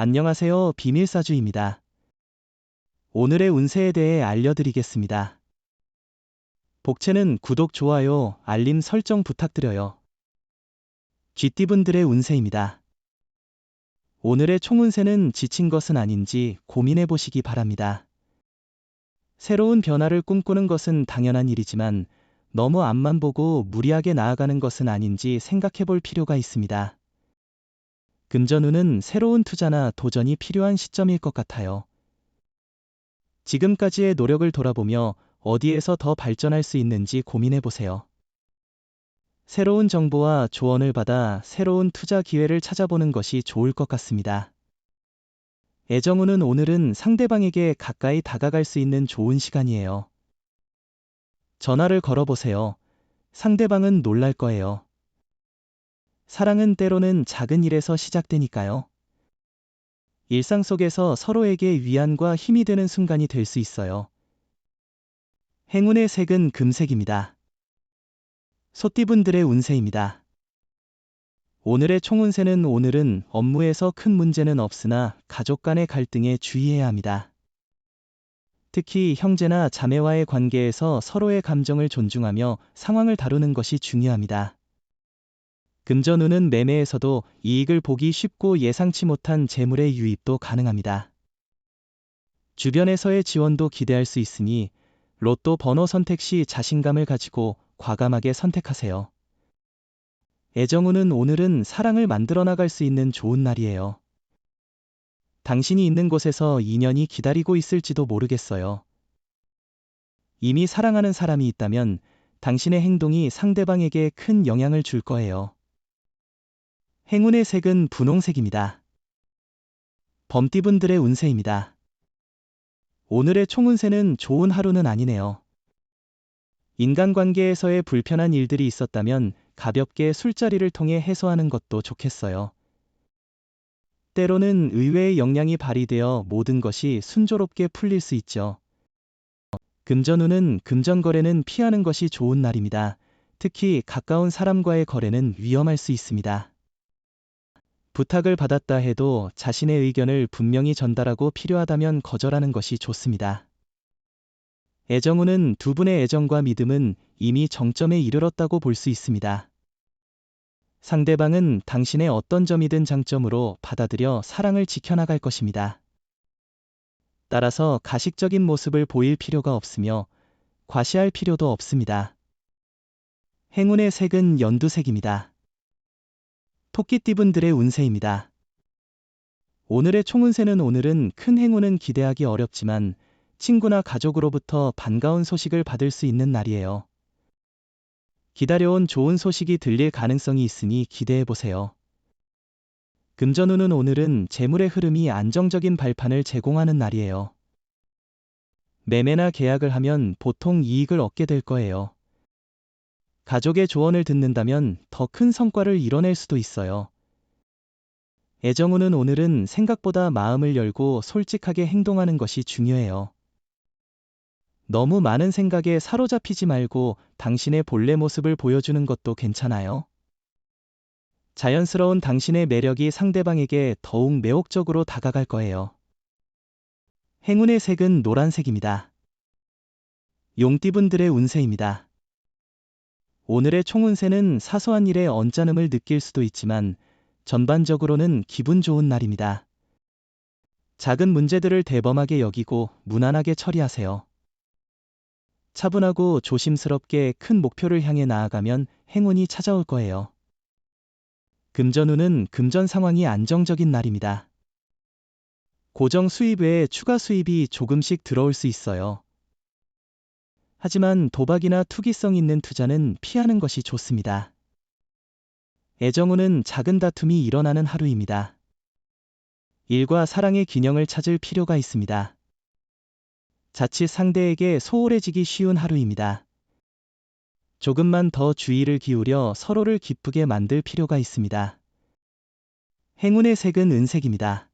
안녕하세요. 비밀사주입니다. 오늘의 운세에 대해 알려드리겠습니다. 복채는 구독, 좋아요, 알림 설정 부탁드려요. 쥐띠분들의 운세입니다. 오늘의 총운세는 지친 것은 아닌지 고민해 보시기 바랍니다. 새로운 변화를 꿈꾸는 것은 당연한 일이지만 너무 앞만 보고 무리하게 나아가는 것은 아닌지 생각해 볼 필요가 있습니다. 금전운은 새로운 투자나 도전이 필요한 시점일 것 같아요. 지금까지의 노력을 돌아보며 어디에서 더 발전할 수 있는지 고민해 보세요. 새로운 정보와 조언을 받아 새로운 투자 기회를 찾아보는 것이 좋을 것 같습니다. 애정운은 오늘은 상대방에게 가까이 다가갈 수 있는 좋은 시간이에요. 전화를 걸어보세요. 상대방은 놀랄 거예요. 사랑은 때로는 작은 일에서 시작되니까요. 일상 속에서 서로에게 위안과 힘이 되는 순간이 될 수 있어요. 행운의 색은 금색입니다. 소띠분들의 운세입니다. 오늘의 총운세는 오늘은 업무에서 큰 문제는 없으나 가족 간의 갈등에 주의해야 합니다. 특히 형제나 자매와의 관계에서 서로의 감정을 존중하며 상황을 다루는 것이 중요합니다. 금전운은 매매에서도 이익을 보기 쉽고 예상치 못한 재물의 유입도 가능합니다. 주변에서의 지원도 기대할 수 있으니 로또 번호 선택 시 자신감을 가지고 과감하게 선택하세요. 애정운은 오늘은 사랑을 만들어 나갈 수 있는 좋은 날이에요. 당신이 있는 곳에서 인연이 기다리고 있을지도 모르겠어요. 이미 사랑하는 사람이 있다면 당신의 행동이 상대방에게 큰 영향을 줄 거예요. 행운의 색은 분홍색입니다. 범띠분들의 운세입니다. 오늘의 총운세는 좋은 하루는 아니네요. 인간관계에서의 불편한 일들이 있었다면 가볍게 술자리를 통해 해소하는 것도 좋겠어요. 때로는 의외의 역량이 발휘되어 모든 것이 순조롭게 풀릴 수 있죠. 금전운은 금전거래는 피하는 것이 좋은 날입니다. 특히 가까운 사람과의 거래는 위험할 수 있습니다. 부탁을 받았다 해도 자신의 의견을 분명히 전달하고 필요하다면 거절하는 것이 좋습니다. 애정운은 두 분의 애정과 믿음은 이미 정점에 이르렀다고 볼 수 있습니다. 상대방은 당신의 어떤 점이든 장점으로 받아들여 사랑을 지켜나갈 것입니다. 따라서 가식적인 모습을 보일 필요가 없으며 과시할 필요도 없습니다. 행운의 색은 연두색입니다. 토끼띠분들의 운세입니다. 오늘의 총운세는 오늘은 큰 행운은 기대하기 어렵지만 친구나 가족으로부터 반가운 소식을 받을 수 있는 날이에요. 기다려온 좋은 소식이 들릴 가능성이 있으니 기대해 보세요. 금전운은 오늘은 재물의 흐름이 안정적인 발판을 제공하는 날이에요. 매매나 계약을 하면 보통 이익을 얻게 될 거예요. 가족의 조언을 듣는다면 더 큰 성과를 이뤄낼 수도 있어요. 애정우는 오늘은 생각보다 마음을 열고 솔직하게 행동하는 것이 중요해요. 너무 많은 생각에 사로잡히지 말고 당신의 본래 모습을 보여주는 것도 괜찮아요. 자연스러운 당신의 매력이 상대방에게 더욱 매혹적으로 다가갈 거예요. 행운의 색은 노란색입니다. 용띠분들의 운세입니다. 오늘의 총운세는 사소한 일에 언짢음을 느낄 수도 있지만 전반적으로는 기분 좋은 날입니다. 작은 문제들을 대범하게 여기고 무난하게 처리하세요. 차분하고 조심스럽게 큰 목표를 향해 나아가면 행운이 찾아올 거예요. 금전운은 금전 상황이 안정적인 날입니다. 고정 수입 외에 추가 수입이 조금씩 들어올 수 있어요. 하지만 도박이나 투기성 있는 투자는 피하는 것이 좋습니다. 애정운은 작은 다툼이 일어나는 하루입니다. 일과 사랑의 균형을 찾을 필요가 있습니다. 자칫 상대에게 소홀해지기 쉬운 하루입니다. 조금만 더 주의를 기울여 서로를 기쁘게 만들 필요가 있습니다. 행운의 색은 은색입니다.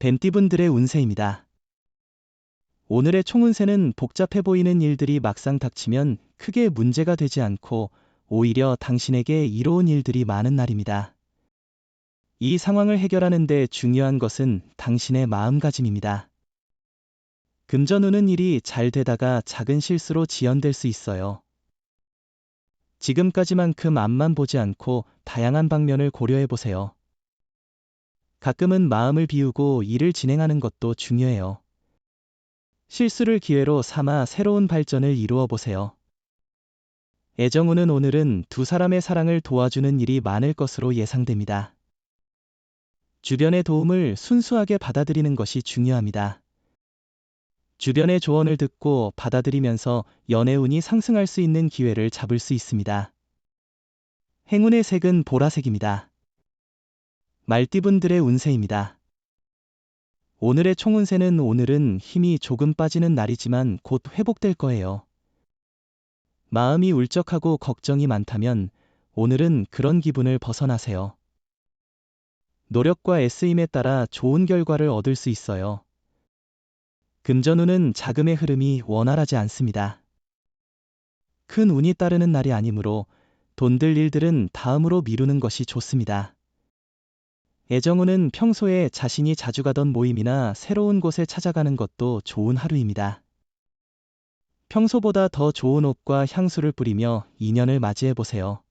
뱀띠분들의 운세입니다. 오늘의 총운세는 복잡해 보이는 일들이 막상 닥치면 크게 문제가 되지 않고 오히려 당신에게 이로운 일들이 많은 날입니다. 이 상황을 해결하는데 중요한 것은 당신의 마음가짐입니다. 금전운은 일이 잘 되다가 작은 실수로 지연될 수 있어요. 지금까지만큼 앞만 보지 않고 다양한 방면을 고려해 보세요. 가끔은 마음을 비우고 일을 진행하는 것도 중요해요. 실수를 기회로 삼아 새로운 발전을 이루어 보세요. 애정운은 오늘은 두 사람의 사랑을 도와주는 일이 많을 것으로 예상됩니다. 주변의 도움을 순수하게 받아들이는 것이 중요합니다. 주변의 조언을 듣고 받아들이면서 연애운이 상승할 수 있는 기회를 잡을 수 있습니다. 행운의 색은 보라색입니다. 말띠분들의 운세입니다. 오늘의 총운세는 오늘은 힘이 조금 빠지는 날이지만 곧 회복될 거예요. 마음이 울적하고 걱정이 많다면 오늘은 그런 기분을 벗어나세요. 노력과 애쓰임에 따라 좋은 결과를 얻을 수 있어요. 금전운은 자금의 흐름이 원활하지 않습니다. 큰 운이 따르는 날이 아니므로 돈 들 일들은 다음으로 미루는 것이 좋습니다. 애정운은 평소에 자신이 자주 가던 모임이나 새로운 곳에 찾아가는 것도 좋은 하루입니다. 평소보다 더 좋은 옷과 향수를 뿌리며 인연을 맞이해 보세요.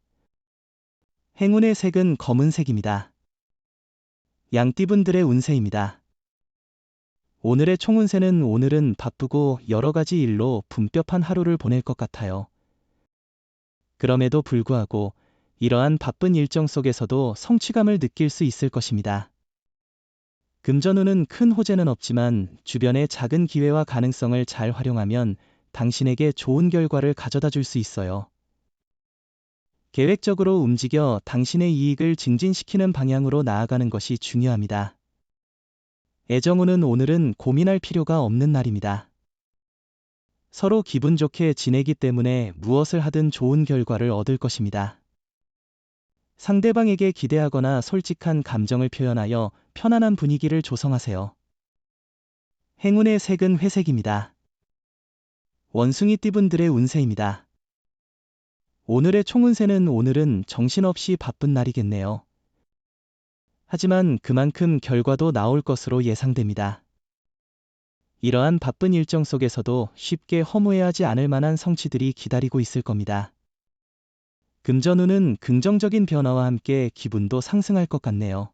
행운의 색은 검은색입니다. 양띠분들의 운세입니다. 오늘의 총운세는 오늘은 바쁘고 여러 가지 일로 분뼈한 하루를 보낼 것 같아요. 그럼에도 불구하고 이러한 바쁜 일정 속에서도 성취감을 느낄 수 있을 것입니다. 금전운은 큰 호재는 없지만 주변의 작은 기회와 가능성을 잘 활용하면 당신에게 좋은 결과를 가져다 줄 수 있어요. 계획적으로 움직여 당신의 이익을 증진시키는 방향으로 나아가는 것이 중요합니다. 애정운은 오늘은 고민할 필요가 없는 날입니다. 서로 기분 좋게 지내기 때문에 무엇을 하든 좋은 결과를 얻을 것입니다. 상대방에게 기대하거나 솔직한 감정을 표현하여 편안한 분위기를 조성하세요. 행운의 색은 회색입니다. 원숭이 띠분들의 운세입니다. 오늘의 총운세는 오늘은 정신없이 바쁜 날이겠네요. 하지만 그만큼 결과도 나올 것으로 예상됩니다. 이러한 바쁜 일정 속에서도 쉽게 허무해하지 않을 만한 성취들이 기다리고 있을 겁니다. 금전운은 긍정적인 변화와 함께 기분도 상승할 것 같네요.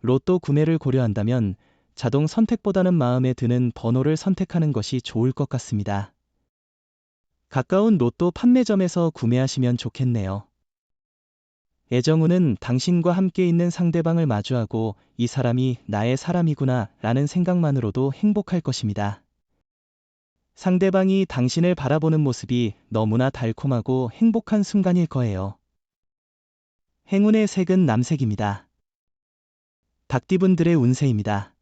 로또 구매를 고려한다면 자동 선택보다는 마음에 드는 번호를 선택하는 것이 좋을 것 같습니다. 가까운 로또 판매점에서 구매하시면 좋겠네요. 애정우는 당신과 함께 있는 상대방을 마주하고 이 사람이 나의 사람이구나 라는 생각만으로도 행복할 것입니다. 상대방이 당신을 바라보는 모습이 너무나 달콤하고 행복한 순간일 거예요. 행운의 색은 남색입니다. 닭띠분들의 운세입니다.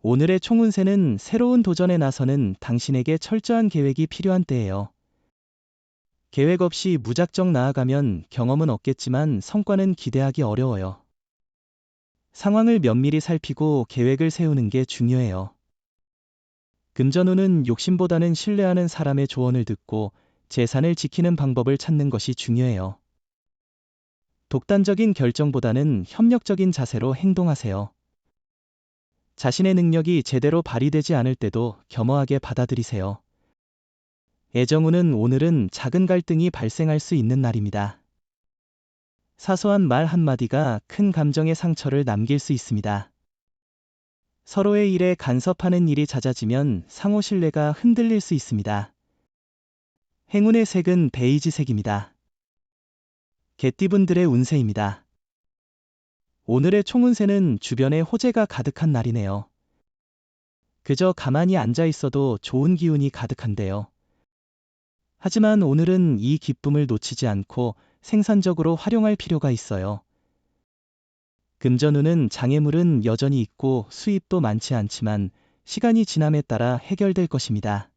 오늘의 총운세는 새로운 도전에 나서는 당신에게 철저한 계획이 필요한 때예요. 계획 없이 무작정 나아가면 경험은 없겠지만 성과는 기대하기 어려워요. 상황을 면밀히 살피고 계획을 세우는 게 중요해요. 금전운은 욕심보다는 신뢰하는 사람의 조언을 듣고 재산을 지키는 방법을 찾는 것이 중요해요. 독단적인 결정보다는 협력적인 자세로 행동하세요. 자신의 능력이 제대로 발휘되지 않을 때도 겸허하게 받아들이세요. 애정우는 오늘은 작은 갈등이 발생할 수 있는 날입니다. 사소한 말 한마디가 큰 감정의 상처를 남길 수 있습니다. 서로의 일에 간섭하는 일이 잦아지면 상호 신뢰가 흔들릴 수 있습니다. 행운의 색은 베이지색입니다. 개띠분들의 운세입니다. 오늘의 총운세는 주변에 호재가 가득한 날이네요. 그저 가만히 앉아 있어도 좋은 기운이 가득한데요. 하지만 오늘은 이 기쁨을 놓치지 않고 생산적으로 활용할 필요가 있어요. 금전운은 장애물은 여전히 있고 수입도 많지 않지만 시간이 지남에 따라 해결될 것입니다.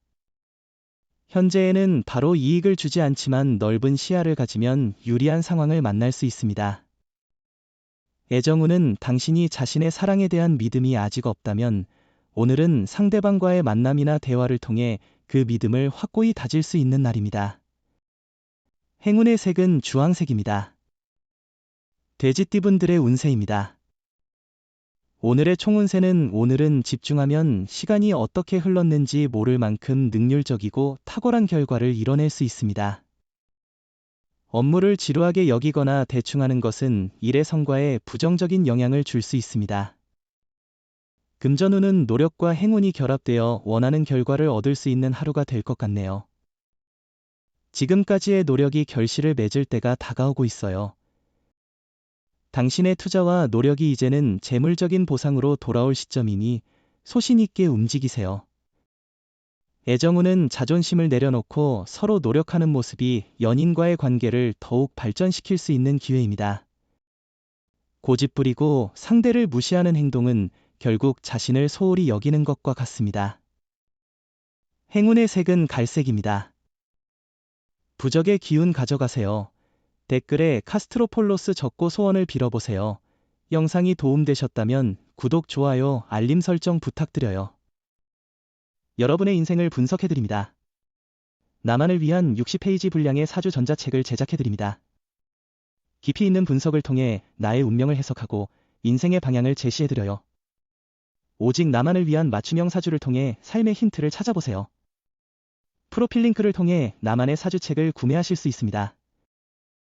현재에는 바로 이익을 주지 않지만 넓은 시야를 가지면 유리한 상황을 만날 수 있습니다. 애정운은 당신이 자신의 사랑에 대한 믿음이 아직 없다면 오늘은 상대방과의 만남이나 대화를 통해 그 믿음을 확고히 다질 수 있는 날입니다. 행운의 색은 주황색입니다. 돼지띠분들의 운세입니다. 오늘의 총운세는 오늘은 집중하면 시간이 어떻게 흘렀는지 모를 만큼 능률적이고 탁월한 결과를 이뤄낼 수 있습니다. 업무를 지루하게 여기거나 대충 하는 것은 일의 성과에 부정적인 영향을 줄 수 있습니다. 금전운은 노력과 행운이 결합되어 원하는 결과를 얻을 수 있는 하루가 될 것 같네요. 지금까지의 노력이 결실을 맺을 때가 다가오고 있어요. 당신의 투자와 노력이 이제는 재물적인 보상으로 돌아올 시점이니 소신 있게 움직이세요. 애정운은 자존심을 내려놓고 서로 노력하는 모습이 연인과의 관계를 더욱 발전시킬 수 있는 기회입니다. 고집부리고 상대를 무시하는 행동은 결국 자신을 소홀히 여기는 것과 같습니다. 행운의 색은 갈색입니다. 부적의 기운 가져가세요. 댓글에 카스트로폴로스 적고 소원을 빌어보세요. 영상이 도움되셨다면 구독, 좋아요, 알림 설정 부탁드려요. 여러분의 인생을 분석해드립니다. 나만을 위한 60페이지 분량의 사주 전자책을 제작해드립니다. 깊이 있는 분석을 통해 나의 운명을 해석하고 인생의 방향을 제시해드려요. 오직 나만을 위한 맞춤형 사주를 통해 삶의 힌트를 찾아보세요. 프로필 링크를 통해 나만의 사주책을 구매하실 수 있습니다.